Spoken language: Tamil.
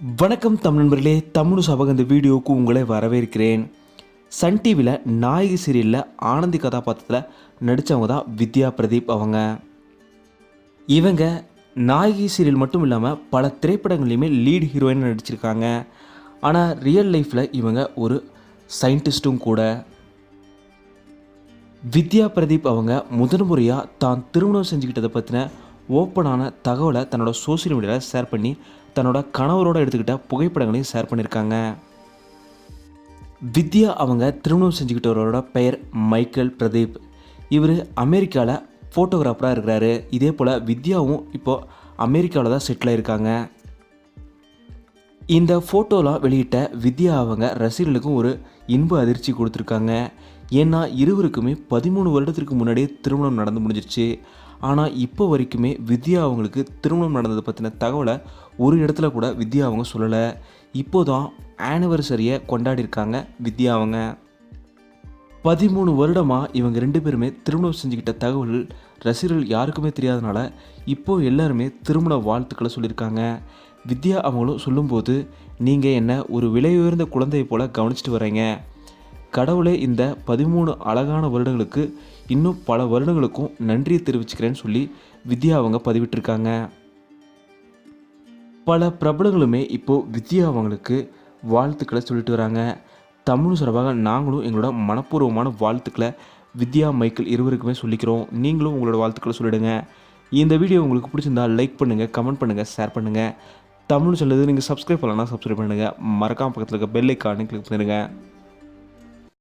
வணக்கம் தமிழ் நண்பர்களே தமிழ் சபக இந்த வீடியோவுக்கு உங்களை வரவேற்கிறேன். சன் டிவியில் நாயகி சீரியலில் ஆனந்தி கதாபாத்திரத்தில் நடித்தவங்க தான் வித்யா பிரதீப் அவங்க. இவங்க நாயகி சீரியல் மட்டும் இல்லாமல் பல திரைப்படங்கள்லையுமே லீட் ஹீரோயின் நடிச்சிருக்காங்க. ஆனால் ரியல் லைஃப்பில் இவங்க ஒரு சயின்டிஸ்ட்டும் கூட. வித்யா பிரதீப் அவங்க முதன் முறையாக தான் திருமணம் செஞ்சுக்கிட்டதை பற்றின ஓப்பனான தகவலை தன்னோட சோஷியல் மீடியாவில் ஷேர் பண்ணி தன்னோட கணவரோட எடுத்துக்கிட்ட புகைப்படங்களையும் ஷேர் பண்ணியிருக்காங்க. வித்யா அவங்க திருமணம் செஞ்சுக்கிட்டவரோட பெயர் மைக்கேல் பிரதீப். இவர் அமெரிக்காவில் ஃபோட்டோகிராஃபராக இருக்கிறாரு. இதே போல் வித்யாவும் இப்போது அமெரிக்காவில் தான் செட்டில் ஆயிருக்காங்க. இந்த ஃபோட்டோலாம் வெளியிட்ட வித்யா அவங்க ரசிகர்களுக்கும் ஒரு இன்ப அதிர்ச்சி கொடுத்துருக்காங்க. ஏன்னா இருவருக்குமே பதிமூணு வருடத்திற்கு முன்னாடியே திருமணம் நடந்து முடிஞ்சிருச்சு. ஆனால் இப்போ வரைக்குமே வித்யா அவங்களுக்கு திருமணம் நடந்ததை பற்றின தகவலை ஒரு இடத்துல கூட வித்யா அவங்க சொல்லலை. இப்போ தான் ஆனிவர்சரியை கொண்டாடியிருக்காங்க வித்யா அவங்க. பதிமூணு வருடமாக இவங்க ரெண்டு பேருமே திருமணம் செஞ்சுக்கிட்ட தகவல் ரசிகர்கள் யாருக்குமே தெரியாதனால இப்போ எல்லாருமே திருமண வாழ்த்துக்களை சொல்லியிருக்காங்க. வித்யா அவங்களும் சொல்லும்போது நீங்கள் என்ன ஒரு விலை உயர்ந்த குழந்தையை போல் கவனிச்சிட்டு வரீங்க கடவுளே இந்த பதிமூணு அழகான வருடங்களுக்கு இன்னும் பல வருடங்களுக்கும் நன்றியை தெரிவிச்சுக்கிறேன்னு சொல்லி வித்யா அவங்க பதிவிட்டிருக்காங்க. பல பிரபலங்களுமே இப்போது வித்யா அவங்களுக்கு வாழ்த்துக்களை சொல்லிட்டு வராங்க. தமிழ் சார்பாக நாங்களும் எங்களோட மனப்பூர்வமான வாழ்த்துக்களை வித்யா மைக்கேல் இருவருக்குமே சொல்லிக்கிறோம். நீங்களும் உங்களோட வாழ்த்துக்களை சொல்லிடுங்க. இந்த வீடியோ உங்களுக்கு பிடிச்சிருந்தா லைக் பண்ணுங்கள் கமெண்ட் பண்ணுங்கள் ஷேர் பண்ணுங்கள் தமிழ் சொல்லுது நீங்கள் சப்ஸ்கிரைப் பண்ணலாம் சப்ஸ்கிரைப் பண்ணுங்கள் மறக்காம பக்கத்தில் இருக்க பெல் ஐக்கானு கிளிக் பண்ணிடுங்க.